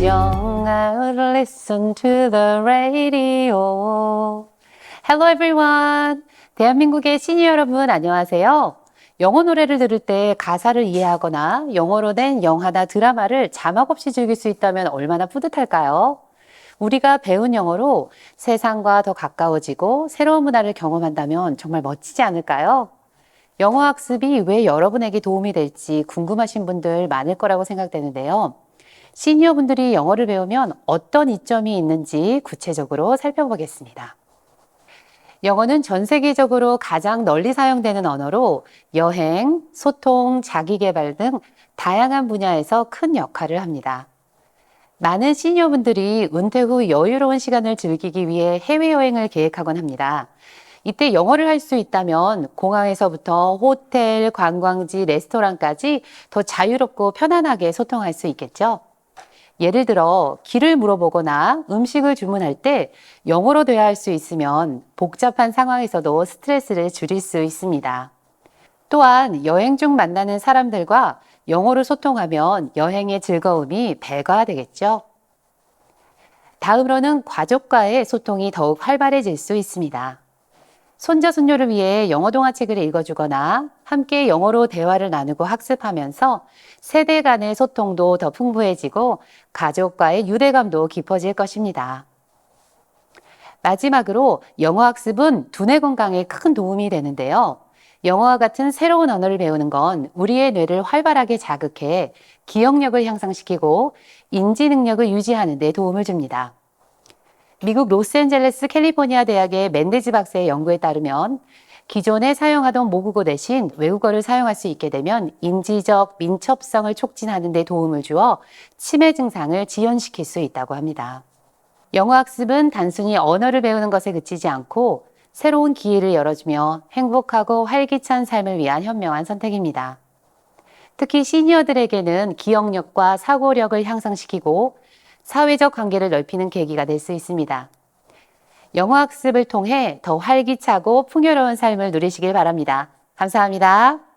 Listen to the radio. Hello everyone. 대한민국의 시니어 여러분 안녕하세요. 영어 노래를 들을 때 가사를 이해하거나 영어로 된 영화나 드라마를 자막 없이 즐길 수 있다면 얼마나 뿌듯할까요? 우리가 배운 영어로 세상과 더 가까워지고 새로운 문화를 경험한다면 정말 멋지지 않을까요? 영어 학습이 왜 여러분에게 도움이 될지 궁금하신 분들 많을 거라고 생각되는데요. 시니어 분들이 영어를 배우면 어떤 이점이 있는지 구체적으로 살펴보겠습니다. 영어는 전 세계적으로 가장 널리 사용되는 언어로 여행, 소통, 자기개발 등 다양한 분야에서 큰 역할을 합니다. 많은 시니어분들이 은퇴 후 여유로운 시간을 즐기기 위해 해외여행을 계획하곤 합니다. 이때 영어를 할 수 있다면 공항에서부터 호텔, 관광지, 레스토랑까지 더 자유롭고 편안하게 소통할 수 있겠죠. 예를 들어 길을 물어보거나 음식을 주문할 때 영어로 돼야 할 수 있으면 복잡한 상황에서도 스트레스를 줄일 수 있습니다. 또한 여행 중 만나는 사람들과 영어로 소통하면 여행의 즐거움이 배가 되겠죠. 다음으로는 가족과의 소통이 더욱 활발해질 수 있습니다. 손자, 손녀를 위해 영어 동화책을 읽어주거나 함께 영어로 대화를 나누고 학습하면서 세대 간의 소통도 더 풍부해지고 가족과의 유대감도 깊어질 것입니다. 마지막으로 영어 학습은 두뇌 건강에 큰 도움이 되는데요. 영어와 같은 새로운 언어를 배우는 건 우리의 뇌를 활발하게 자극해 기억력을 향상시키고 인지 능력을 유지하는 데 도움을 줍니다. 미국 로스앤젤레스 캘리포니아 대학의 맨데즈 박사의 연구에 따르면 기존에 사용하던 모국어 대신 외국어를 사용할 수 있게 되면 인지적 민첩성을 촉진하는 데 도움을 주어 치매 증상을 지연시킬 수 있다고 합니다. 영어 학습은 단순히 언어를 배우는 것에 그치지 않고 새로운 기회를 열어주며 행복하고 활기찬 삶을 위한 현명한 선택입니다. 특히 시니어들에게는 기억력과 사고력을 향상시키고 사회적 관계를 넓히는 계기가 될 수 있습니다. 영어 학습을 통해 더 활기차고 풍요로운 삶을 누리시길 바랍니다. 감사합니다.